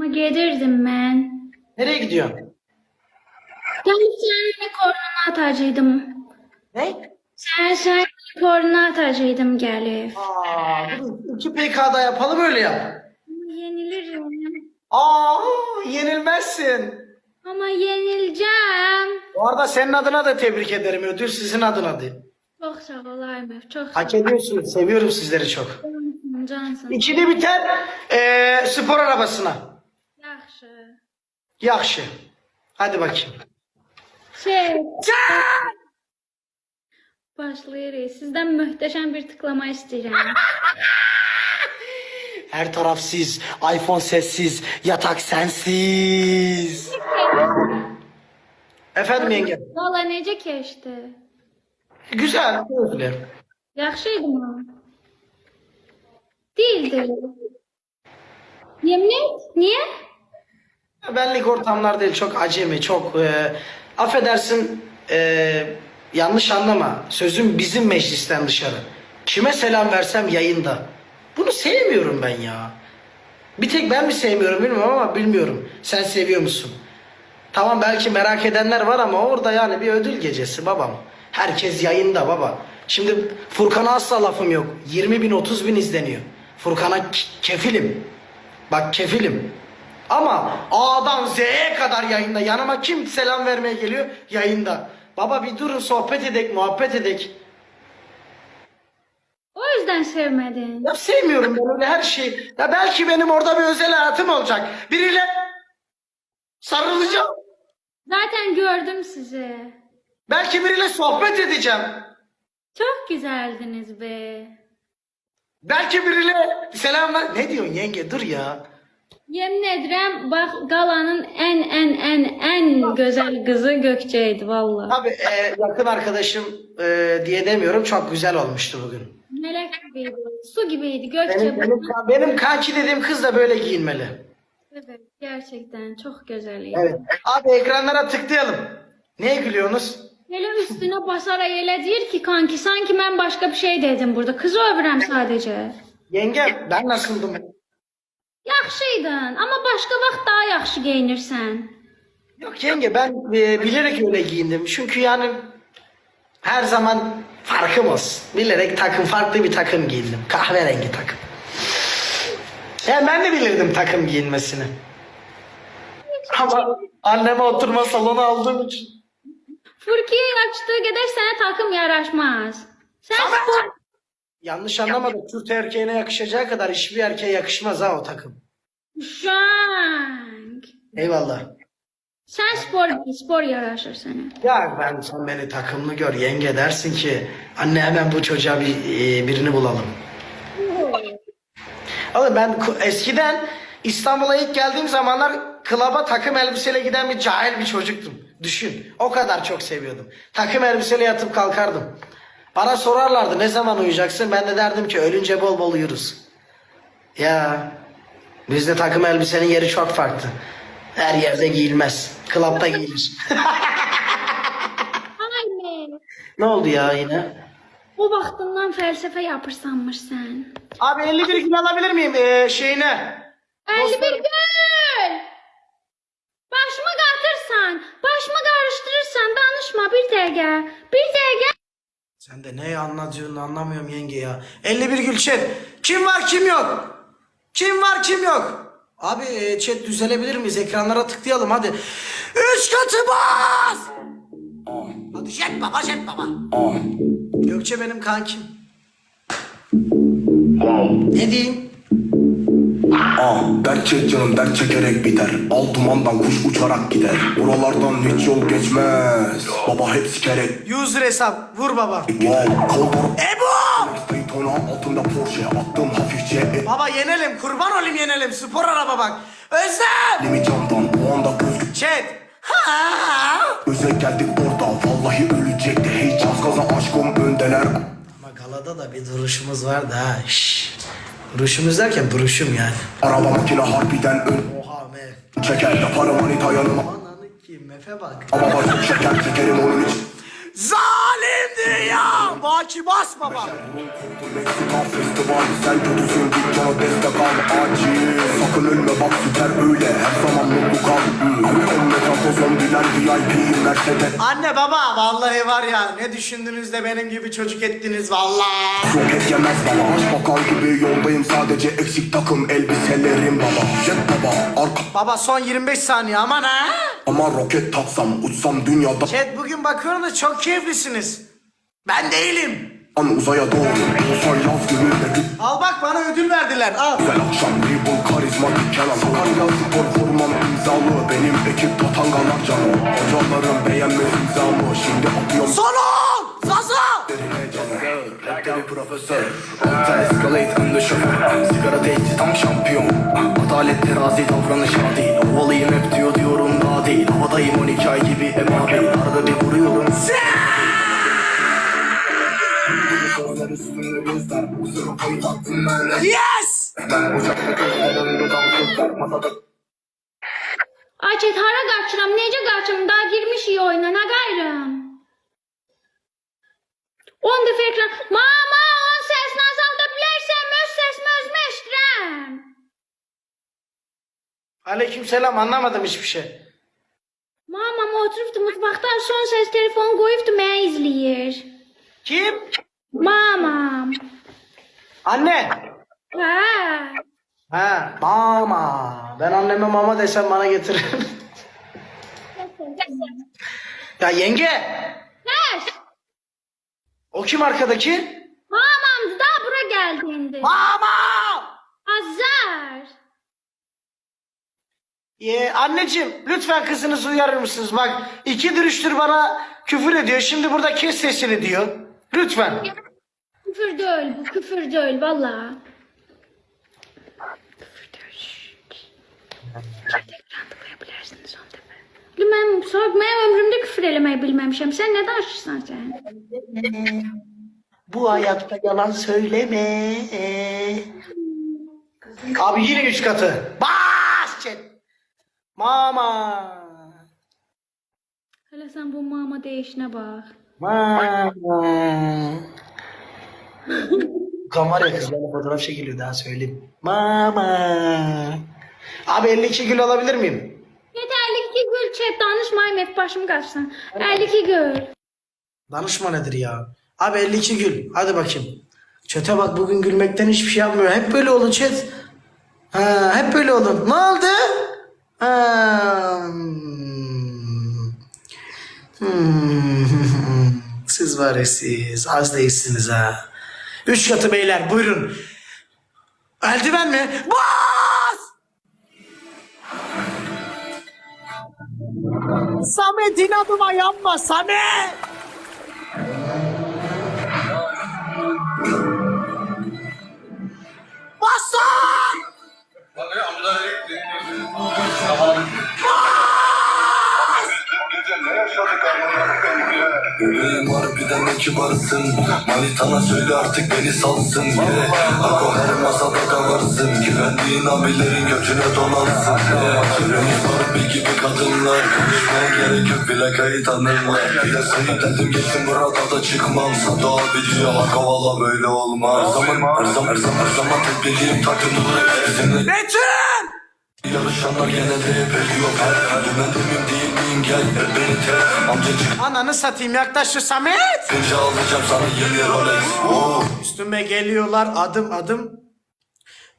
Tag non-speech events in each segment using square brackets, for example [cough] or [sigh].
Ama gelirdim ben. Nereye gidiyorsun? Kornuna atacaydım. Ne? Sen sen kornuna atacaydım gelip. Aa, bunu iki PK'da yapalım öyle yap. Ama yenilirim. Aa, yenilmezsin. Ama yenileceğim. Bu arada senin adına da tebrik ederim. Ödül sizin adına değil. Çok sağ ol Aymef. Çok sağ Hak ediyorsunuz. Seviyorum sizleri çok. cansın. İkili biter eee, spor arabasına. Yaxşı. Yaxşı. Hadi bakayım. Şey, başlayırıq. Sizdən möhtəşəm bir tıklama istəyirəm. [laughs] Her taraf siz, iPhone sessiz, yatak sensiz. Efendim yenge. Valla necə keçdi? Güzel. Öyle. Yaxşı idi mi? Değildi. Yemin et. Niye? Benlik ortamlar değil. Çok acemi, çok eee, affedersin eee, yanlış anlama. Sözüm bizim meclisten dışarı. Kime selam versem yayında. Bunu sevmiyorum ben ya. Bir tek ben mi sevmiyorum bilmiyorum ama bilmiyorum. Sen seviyor musun? Tamam belki merak edenler var ama orada yani bir ödül gecesi babam. Herkes yayında baba. Şimdi Furkan'a asla lafım yok. 20 bin 30 bin izleniyor. Furkan'a kefilim. Bak kefilim. Ama A'dan Z'ye kadar yayında. Yanıma kim selam vermeye geliyor? Yayında. Baba bir durun sohbet edek, muhabbet edek. O yüzden sevmedin. Ya sevmiyorum ben öyle her şeyi. Ya belki benim orada bir özel hayatım olacak. Biriyle sarılacağım. Zaten gördüm sizi. Belki biriyle sohbet edeceğim. Çok güzeldiniz be. Belki biriyle selam ver. Ne diyorsun yenge dur ya. Yemin edirəm, bax qalanın ən ən ən ən gözəl qızı Gökçe idi valla. Abi e, yakın arkadaşım e, diye demiyorum çok güzel olmuştu bugün. Melek gibiydi. Su gibiydi Gökçe. Benim, benim, benim kanki dediğim kız da böyle giyinmeli. Evet, gerçekten çok güzeliydi. Evet. Abi ekranlara tıklayalım. Neye gülüyorsunuz? Elə üstünə basaraq elə deyir ki, kanki, sanki mən başqa bir şey dedim burada. Kızı övürəm sadəcə. Yenge ben nasıldım? Yaxşıydın, amma başqa vaxt daha yaxşı geyinirsən. Yok yenge ben e, bilerek öyle giyindim. Çünkü yani her zaman farkım olsun. Bilerek takım farklı bir takım giyindim. Kahverengi takım. Yani ben de bilirdim takım giyinmesini. Ama anneme oturma salonu aldığım için. Furkiyə açdığı qədər sənə takım yaraşmaz. Sən Samet! spor, Yanlış anlama da Kürt erkeğine yakışacağı kadar hiçbir erkeğe yakışmaz ha o takım. Şank. Eyvallah. Sən spor, spor yaraşır sənə. Ya ben sen beni takımlı gör yenge dersin ki anne hemen bu çocuğa bir e, birini bulalım. [laughs] Oğlum ben ku- eskiden İstanbul'a ilk geldiğim zamanlar klaba takım elbiseyle giden bir cahil bir çocuktum. Düşün. O kadar çok seviyordum. Takım elbiseyle yatıp kalkardım. Bana sorarlardı ne zaman uyuyacaksın? Ben de derdim ki ölünce bol bol uyuruz. Ya bizde takım elbisenin yeri çok farklı. Her yerde giyilmez. Klapta giyilir. [laughs] Ne oldu ya yine? O vaxtından fəlsəfə yapırsanmışsan. Abi 51 gün alabilir miyim ee, şeyine? 51 gül! Başımı qatırsan, başımı qarışdırırsan, danışma bir dəqiqə. Bir dəqiqə. Sen de ne anlatıyorsun anlamıyorum yenge ya. 51 gül chat. Kim var kim yok? Kim var kim yok? Abi e, chat düzelebilir miyiz? Ekranlara tıklayalım hadi. Üç katı bas! Hadi jet baba jet baba. Gökçe benim kankim. Ne diyeyim? Ah, dert çek canım dert çekerek biter Al dumandan kuş uçarak gider Buralardan hiç yol geçmez Baba hep sikerek User hesap vur baba. Wow, koldur Ebo! Daytona altında Porsche Attım hafifçe et Baba yenelim kurban olayım yenelim spor araba bak. Özlem! Elimi camdan o anda göz Chat. Ha! göze geldik orada Vallahi ölecekti hiç az gaza aşkım öndeler Ama galada da bir duruşumuz vardı ha. Şşş. Duruşumuz derken duruşum yani. Araba makine harbiden ön Oha me. Çeker yaparım manita yanıma Ananı kim mefe bak. Ama bacım şeker çekerim Baki bas baba. Meksika festival Sen kötüsün git cana destek al Acil Sakın ölme bak süper öyle Her zaman mutlu kal Kamyon metato zombiler VIP Mercedes Anne baba vallahi var ya ne düşündünüz de benim gibi çocuk ettiniz vallahi. Roket yemez baba Başbakan gibi yoldayım sadece eksik takım elbiselerim baba Jet baba arka Baba son 25 saniye aman ha. Ama roket taksam uçsam dünyada Chat bugün bakıyorum da çok keyiflisiniz. Ben değilim. An uzaya doğru Uzay yaz gününde gün Al bak bana ödül verdiler al. Güzel akşam Reebok karizmatik kelam Sakarya spor formam imzalı Benim ekip tatangalar canım Hocalarım beğenmez imzamı Şimdi atıyorum. Son on! Zaza! Rektörü profesör. Altta escalate önde şoför. Sigara tehdit tam şampiyon. Adalet terazi davranış adil Havalıyım hep diyor diyorum daha değil. Havadayım 12 ay gibi emabil Arada bir vuruyorum Yes! Ay chat hara qaçıram, necə qaçım? Daha girmişik oyuna, nə qayrım? 10 dəfə ekran. Mama, onun səsini azalda bilərsən, öz səsimi özümə eşidirəm. Aleykümselam anlamadım hiçbir şey. Mamam oturubdu mutfaqda, son səs telefonu qoyubdu, məni izləyir. Kim? Mamam. Anne. Hə. Ha, mama. Ben anneme mama desem bana getirir. ya yenge. Səs. O kim arkadaki? Mamamdır da bura gəldi indi. Mama! Azar. Ye, anneciğim lütfen kızınızı uyarır mısınız? Bak ikidir üçtür bana küfür ediyor. Şimdi burada kes sesini diyor. Lütfen. Küfür deyil bu, küfür deyil valla. Küfür deyil. Şşt. Ekran tıklaya bilərsiniz on dəfə. Mən, sonra mən ömrümdə küfür eləməyi bilməmişəm. Sən nə danışırsan sən? Bu hayatta yalan söyleme. Abi yine üç katı. Bas çek. Mama. Hələ sən bu mama deyişinə bax. Mama. Kamera kızlarla fotoğraf çekiliyor daha söyleyeyim. Mama. Abi 52 kilo alabilir miyim? Yeterli ki gül çep danışmayım hep başım kaçsın. 52 gül. Danışma nedir ya? Abi 52 gül. Hadi bakayım. Çete bak bugün gülmekten hiçbir şey yapmıyor. Hep böyle olun chat. Ha, hep böyle olun. Ne oldu? Ha, Siz var ya siz. Az değilsiniz ha. Üç katı beyler buyurun. Eldiven mi? Bas! Samet inadıma yanma Samet! Bastın! Kibarsın. Manitana söyle artık beni salsın. Yeah. Ako her masada kavarsın. Güvendiğin abilerin götüne dolansın yeah. Süremiz Barbie gibi kadınlar. Konuşmaya gerek yok plakayı tanırlar. Bir de seni dedim geçtim burada da çıkmam. Sado abi diyor Ako valla böyle olmaz. Her zaman her zaman her zaman, her zaman tek bildiğim takımlı Bizimle Metin! Yarışanlar gene de hep ediyor her Dümen demeyim değil miyim gel hep beni tek Amcacık Ananı satayım yaklaş şu Samet! Gece alacağım sana yeni Rolex oh. Üstüme geliyorlar adım adım.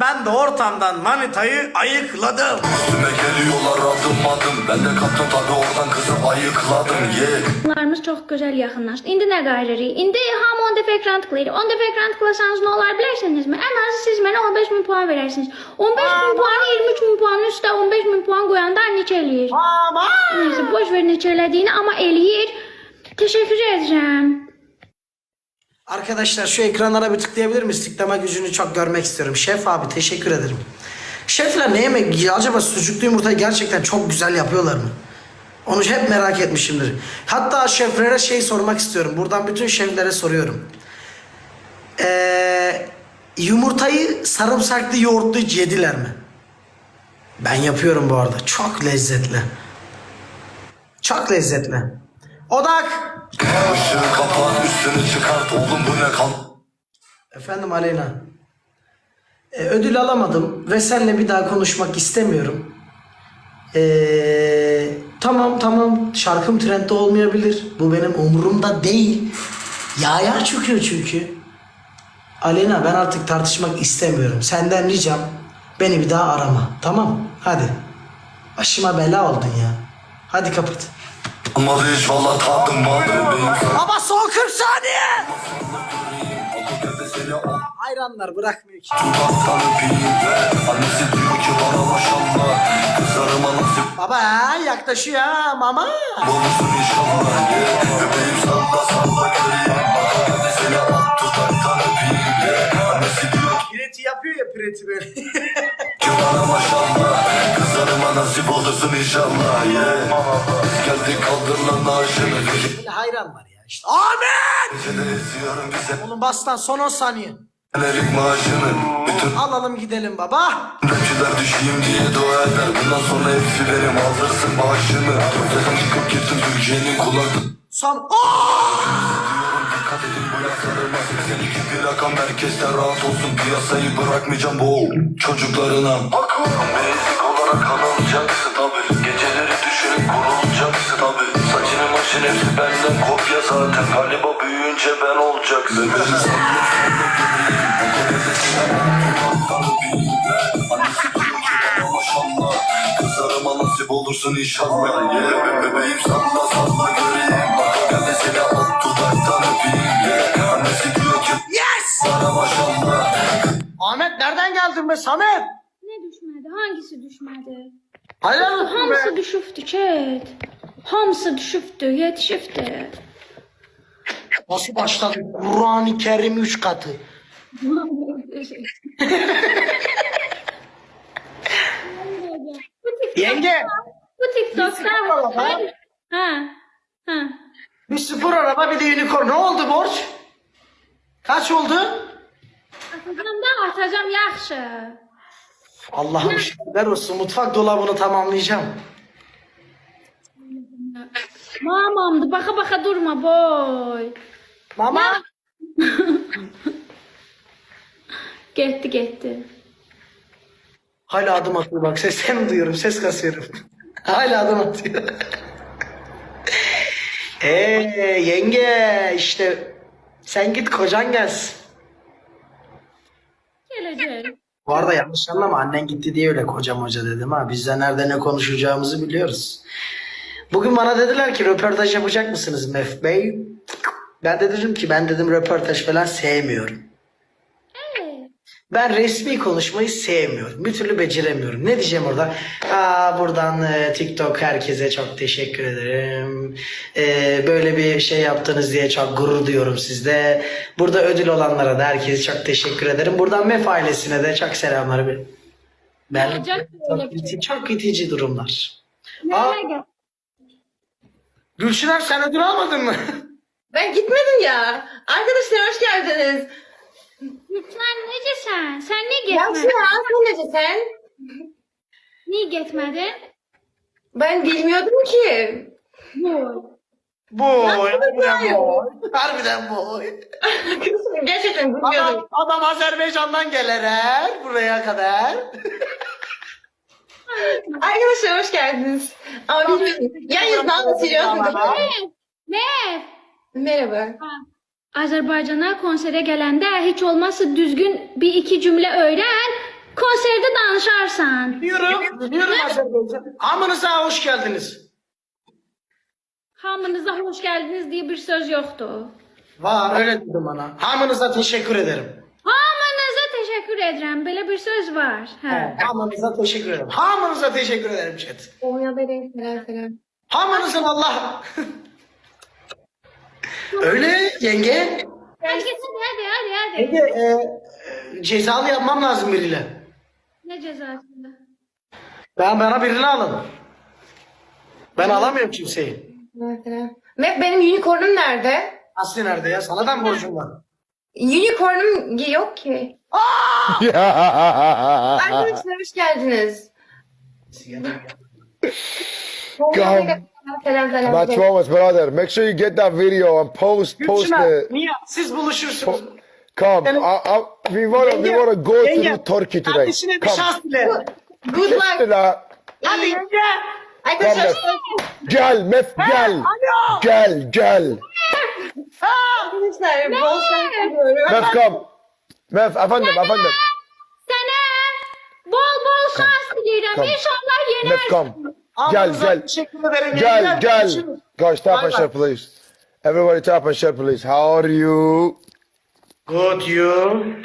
Ben de ortamdan manitayı ayıkladım. Üstüme geliyorlar adım adım Ben de kaptım tabi oradan kızı ayıkladım yeah. Bunlarımız çox gözəl yaxınlaşdı. İndi nə qayırırıq? İndi hamı 10 dəfə ekran tıklayır. 10 dəfə ekran tıklasanız nə olar bilərsinizmi? Ən azı siz mənə 15 min puan verərsiniz. 15 min puanı 23 min puanın üstə 15 min puan qoyanda neçə eləyir? Aman! Neyse boş ver neçə elədiyini amma eləyir. Təşəkkür edirəm. Arkadaşlar şu ekranlara bir tıklayabilir miyiz? Tıklama gücünü çok görmek istiyorum. Şef abi teşekkür ederim. Şefler ne yemek? Acaba sucuklu yumurtayı gerçekten çok güzel yapıyorlar mı? Onu hep merak etmişimdir. Hatta şeflere şey sormak istiyorum. Buradan bütün şeflere soruyorum. Ee, yumurtayı sarımsaklı yoğurtlu yediler mi? Ben yapıyorum bu arada. Çok lezzetli. Çok lezzetli. Odak! Işığı kapat üstünü çıkart oğlum bu ne kan Efendim Aleyna. Ee, ödül alamadım ve seninle bir daha konuşmak istemiyorum. Ee, tamam tamam şarkım trendde olmayabilir. Bu benim umurumda değil. Yağ çıkıyor çünkü. Aleyna ben artık tartışmak istemiyorum. Senden ricam beni bir daha arama. Tamam hadi. Başıma bela oldun ya. Hadi kapat. Olmadı hiç valla bebeğim Baba son 40 saniye. Hayranlar bırakmıyor ki. [laughs] Baba yaklaşıyor ha mama. olursun inşallah salla salla bana [laughs] maşallah Kızlarıma nasip olursun inşallah yeah. Geldik kaldır lan aşını Böyle hayran var ya işte. Amin. Bize Oğlum bastan son 10 saniye. Erik maaşını Bütün Alalım gidelim baba. Rapçiler düşeyim diye dua eder Bundan sonra hepsi benim alırsın maaşını Gözden çıkıp gittim Türkiye'nin kulaklı Son. Aa! 82 bir rakam herkesten rahat olsun. Piyasayı bırakmayacağım bu çocuklarına. Basic olarak anılacaksın tabi Geceleri düşünüp kurulacaksın tabi Saçını maşın hepsi benden kopya zaten. Galiba büyüyünce ben olacaksın. Kızlarıma nasip olursun inşallah. Bebeğim salla salla göreyim. Bak geldi seni geldin be Samet? Ne düşmedi? Hangisi düşmedi? Hayran mısın Hamısı be? düşübdü chat. Hamısı düşübdü, yetişibdi. Nasıl başladı? Kur'an-ı Kerim 3 katı. Yenge Bu TikTok'ta araba. Hayır. Ha. Ha. bir sıfır araba bir de unicorn. Ne oldu borç? Kaç oldu? Atacağım da atacağım yaxşı. Allah'ım şükürler olsun. Mutfak dolabını tamamlayacağım. Mamamdı. Baka baka durma boy. Mama. [laughs] Getdi getdi. Hala adım atıyor bak seslerini duyuyorum ses kasıyorum. [laughs] Hala adım atıyor. [laughs] Eee yenge işte sen git kocan gelsin. Bu arada yanlış anlama annen gitti diye öyle kocam hoca dedim ha. Biz de nerede ne konuşacağımızı biliyoruz. Bugün bana dediler ki röportaj yapacak mısınız Mef Bey? Ben de dedim ki ben dedim röportaj falan sevmiyorum. Ben resmi konuşmayı sevmiyorum. Bir türlü beceremiyorum. Ne diyeceğim orada? Aa, buradan e, TikTok herkese çok teşekkür ederim. E, böyle bir şey yaptınız diye çok gurur duyuyorum sizde. Burada ödül olanlara da herkese çok teşekkür ederim. Buradan MEF ailesine de çok selamlar. Ben çok, bir iti, çok itici durumlar. Aa? Gülşiner sen ödül almadın mı? Ben gitmedim ya. Arkadaşlar hoş geldiniz. Lütfen necəsən? Sən niyə getmədin? ya, sen necesin? Niyə getmədin? Ben bilmiyordum ki. Boy. Boy, harbiden boy. Harbiden boy. Gerçekten bilmiyordum. Adam, adam Azerbaycan'dan gelerek buraya kadar. Arkadaşlar hoş geldiniz. Ama bilmiyordum. Yan da siliyorsunuz. Mev, Mev. Merhaba. Azərbaycana konserə gələndə heç olmazsa düzgün bir iki cümlə öyrən, konserdə danışarsan. Biliyorum, biliyorum Azerbaycan. Hamınıza hoş geldiniz. Hamınıza xoş gəldiniz deyə bir söz yoxdur. Var, öyle dedim bana. Hamınıza teşekkür ederim. Hamınıza təşəkkür edirəm. Belə bir söz var. Hə. Hamınıza teşekkür ederim. Hamınıza teşekkür ederim chat. Selam selam. Hamınızın Allah... [laughs] öyle yenge. Hadi git hadi hadi hadi. Yenge e, cezalı yapmam lazım biriyle. Ne cezası? Ben bana birini alın. Ben alamıyorum kimseyi. Mef benim unicornum nerede? Aslı nerede ya? Sana da mı borcum var? Unicornum yok ki. Arkadaşlar hoş geldiniz. Onya Selam. My Thomas brother, make sure you get that video and post post it. Niye? Siz buluşursunuz. Come, I, I, we wanna we wanna go Yenge, through Turkey today. Kardeşine bir Come. şans dile. Good luck. La- Hadi yenge. Arkadaşlar Gel, Mef gel. Alo. Gel, gel. arkadaşlar bol şans. Mef come. Mef efendim efendim. Sana bol bol şans dilerim. Come. İnşallah Mef yenersin. come. Gel gel. Gel gel. Guys tap and share please. Everybody tap and share please. How are you? Good you.